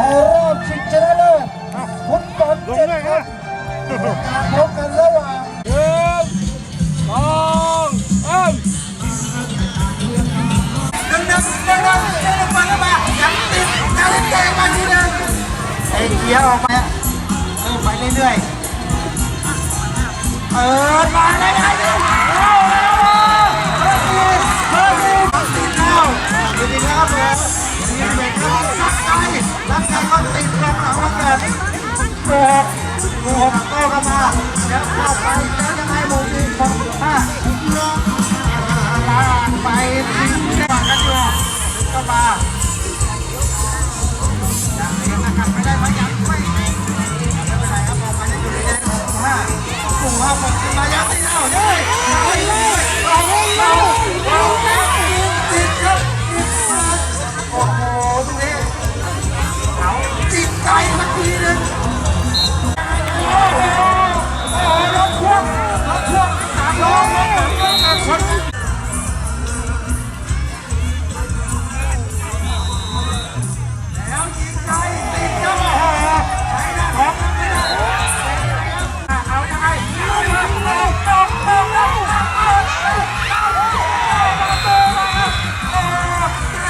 และรอบชิงชนะเลิศฟุตบอลเจ็ดคนการพบกันระหว่างหนึ่งสองสามดังดังดังดังเจ้งมาแล้วมายังติดยังติดแตกมาที่นึงไอ้เกียร์ออกมาเออไปเรื่อยๆเออมาเลยไอ้เร็วเร็วเร็วเร็ววเหกเข้ามาแล้วเข้าไป